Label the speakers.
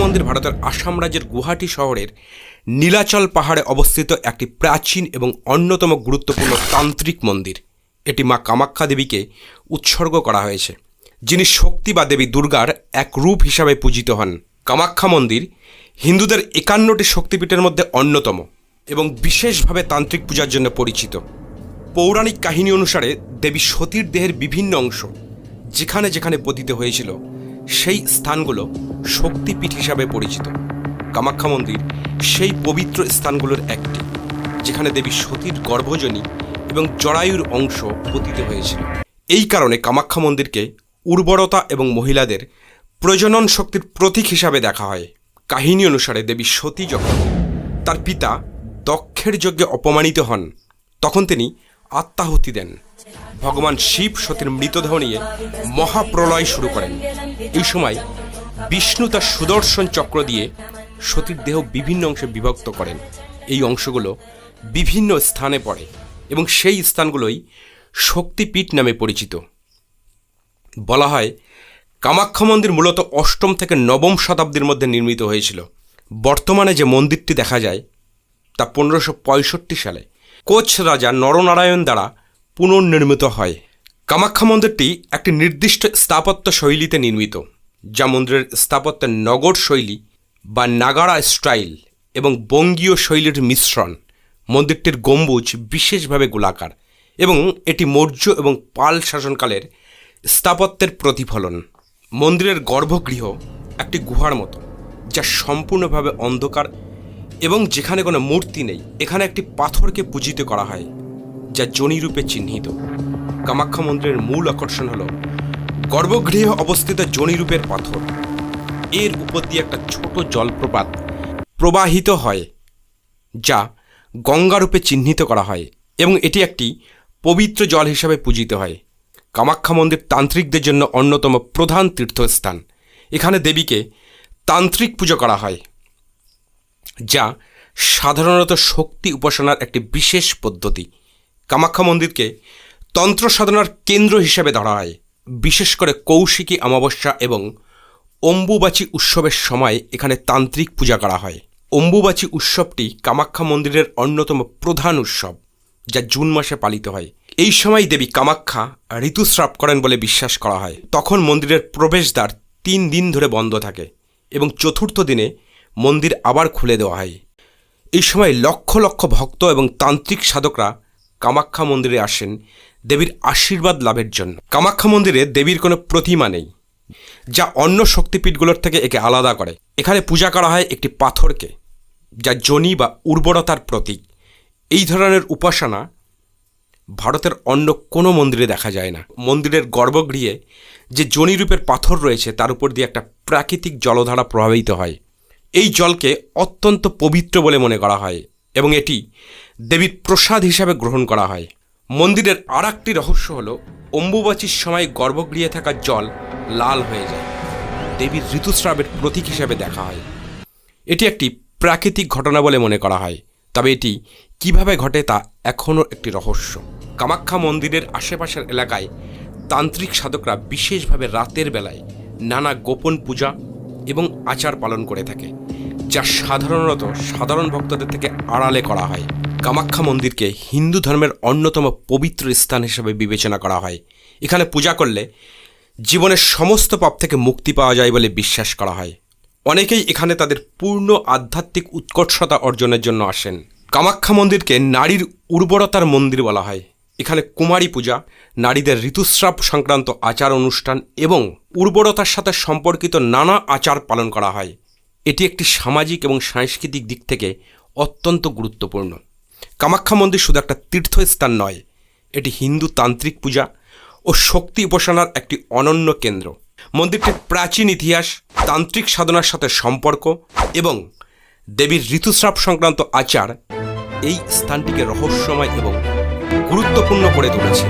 Speaker 1: মন্দির ভারতের আসাম রাজ্যের গুয়াহাটি শহরের নীলাচল পাহাড়ে অবস্থিত একটি প্রাচীন এবং অন্যতম গুরুত্বপূর্ণ তান্ত্রিক মন্দির। এটি মা কামাখ্যা দেবীকে উৎসর্গ করা হয়েছে। যিনি শক্তি বা দেবী দুর্গার এক রূপ হিসাবে পূজিত হন। কামাখ্যা মন্দির হিন্দুদের একান্নটি শক্তিপীঠের মধ্যে অন্যতম এবং বিশেষভাবে তান্ত্রিক পূজার জন্য পরিচিত। পৌরাণিক কাহিনী অনুসারে দেবী সতীর দেহের বিভিন্ন অংশ যেখানে যেখানে পতিত হয়েছিল সেই স্থানগুলো শক্তিপীঠ হিসাবে পরিচিত। কামাখ্যা মন্দির সেই পবিত্র স্থানগুলোর একটি, যেখানে দেবী সতীর গর্ভজনী এবং জরায়ুর অংশ পতিত হয়েছিল। এই কারণে কামাখ্যা মন্দিরকে উর্বরতা এবং মহিলাদের প্রজনন শক্তির প্রতীক হিসাবে দেখা হয়। কাহিনী অনুসারে দেবী সতী যখন তার পিতা দক্ষের যজ্ঞে অপমানিত হন, তখন তিনি আত্মাহুতি দেন। ভগবান শিব সতীর মৃতদেহ নিয়ে মহাপ্রলয় শুরু করেন। এই সময় বিষ্ণু তার সুদর্শন চক্র দিয়ে সতীর দেহ বিভিন্ন অংশে বিভক্ত করেন। এই অংশগুলো বিভিন্ন স্থানে পড়ে এবং সেই স্থানগুলোই শক্তিপীঠ নামে পরিচিত। বলা হয়, কামাখ্যা মন্দির মূলত অষ্টম থেকে নবম শতাব্দীর মধ্যে নির্মিত হয়েছিল। বর্তমানে যে মন্দিরটি দেখা যায়, তা পনেরোশো সালে কোচ রাজা নরনারায়ণ দ্বারা পুনর্নির্মিত হয়। কামাখ্যা মন্দিরটি একটি নির্দিষ্ট স্থাপত্য শৈলীতে নির্মিত, যা মন্দিরের স্থাপত্যের নগর শৈলী বা নাগারা স্টাইল এবং বঙ্গীয় শৈলীর মিশ্রণ, মন্দিরটির গম্বুজ বিশেষভাবে গোলাকার এবং এটি মৌর্য এবং পাল শাসনকালের স্থাপত্যের প্রতিফলন। মন্দিরের গর্ভগৃহ একটি গুহার মতো, যা সম্পূর্ণভাবে অন্ধকার এবং যেখানে কোনো মূর্তি নেই, এখানে একটি পাথরকে পূজিত করা হয়। যা জনিরূপে চিহ্নিত। কামাখ্যা মন্দিরের মূল আকর্ষণ হল গর্ভগৃহে অবস্থিত জনিরূপের পাথর। এর উপর দিয়ে একটা ছোট জলপ্রপাত প্রবাহিত হয়, যা গঙ্গারূপে চিহ্নিত করা হয় এবং এটি একটি পবিত্র জল হিসাবে পূজিত হয়। কামাখ্যা মন্দির তান্ত্রিকদের জন্য অন্যতম প্রধান তীর্থস্থান। এখানে দেবীকে তান্ত্রিক পুজো করা হয়, যা সাধারণত শক্তি উপাসনার একটি বিশেষ পদ্ধতি। কামাখ্যা মন্দিরকে তন্ত্র সাধনার কেন্দ্র হিসেবে ধরা হয়। বিশেষ করে কৌশিকী অমাবস্যা এবং অম্বুবাচী উৎসবের সময় এখানে তান্ত্রিক পূজা করা হয়। অম্বুবাচী উৎসবটি কামাখ্যা মন্দিরের অন্যতম প্রধান উৎসব, যা জুন মাসে পালিত হয়। এই সময় দেবী কামাখ্যা ঋতুস্রাব করেন বলে বিশ্বাস করা হয়। তখন মন্দিরের প্রবেশদ্বার তিন দিন ধরে বন্ধ থাকে এবং চতুর্থ দিনে মন্দির আবার খুলে দেওয়া হয়। এই সময় লক্ষ লক্ষ ভক্ত এবং তান্ত্রিক সাধকরা কামাখ্যা মন্দিরে আসেন দেবীর আশীর্বাদ লাভের জন্য। কামাখ্যা মন্দিরে দেবীর কোনো প্রতিমা নেই, যা অন্য শক্তিপীঠগুলোর থেকে একে আলাদা করে। এখানে পূজা করা হয় একটি পাথরকে, যা জনি বা উর্বরতার প্রতীক। এই ধরনের উপাসনা ভারতের অন্য কোনো মন্দিরে দেখা যায় না। মন্দিরের গর্ভগৃহে যে জনিরূপের পাথর রয়েছে, তার উপর দিয়ে একটা প্রাকৃতিক জলধারা প্রভাবিত হয়। এই জলকে অত্যন্ত পবিত্র বলে মনে করা হয় এবং এটি দেবীর প্রসাদ হিসাবে গ্রহণ করা হয়। মন্দিরের আর একটি রহস্য হল, অম্বুবাচীর সময় গর্ভগৃহে থাকা জল লাল হয়ে যায়। দেবীর ঋতুস্রাবের প্রতীক হিসাবে দেখা হয়। এটি একটি প্রাকৃতিক ঘটনা বলে মনে করা হয়, তবে এটি কীভাবে ঘটে তা এখনও একটি রহস্য। কামাখ্যা মন্দিরের আশেপাশের এলাকায় তান্ত্রিক সাধকরা বিশেষভাবে রাতের বেলায় নানা গোপন পূজা এবং আচার পালন করে থাকে, যা সাধারণত সাধারণ ভক্তদের থেকে আড়ালে করা হয়। কামাখ্যা মন্দিরকে হিন্দু ধর্মের অন্যতম পবিত্র স্থান হিসেবে বিবেচনা করা হয়। এখানে পূজা করলে জীবনের সমস্ত পাপ থেকে মুক্তি পাওয়া যায় বলে বিশ্বাস করা হয়। অনেকেই এখানে তাদের পূর্ণ আধ্যাত্মিক উৎকর্ষতা অর্জনের জন্য আসেন। কামাখ্যা মন্দিরকে নারীর উর্বরতার মন্দির বলা হয়। এখানে কুমারী পূজা, নারীদের ঋতুস্রাব সংক্রান্ত আচার অনুষ্ঠান এবং উর্বরতার সাথে সম্পর্কিত নানা আচার পালন করা হয়। এটি একটি সামাজিক এবং সাংস্কৃতিক দিক থেকে অত্যন্ত গুরুত্বপূর্ণ। কামাখ্যা মন্দির শুধু একটা তীর্থস্থান নয়, এটি হিন্দু তান্ত্রিক পূজা ও শক্তি উপাসনার একটি অনন্য কেন্দ্র। মন্দিরটির প্রাচীন ইতিহাস, তান্ত্রিক সাধনার সাথে সম্পর্ক এবং দেবীর ঋতুস্রাব সংক্রান্ত আচার এই স্থানটিকে রহস্যময় এবং গুরুত্বপূর্ণ করে তুলেছে।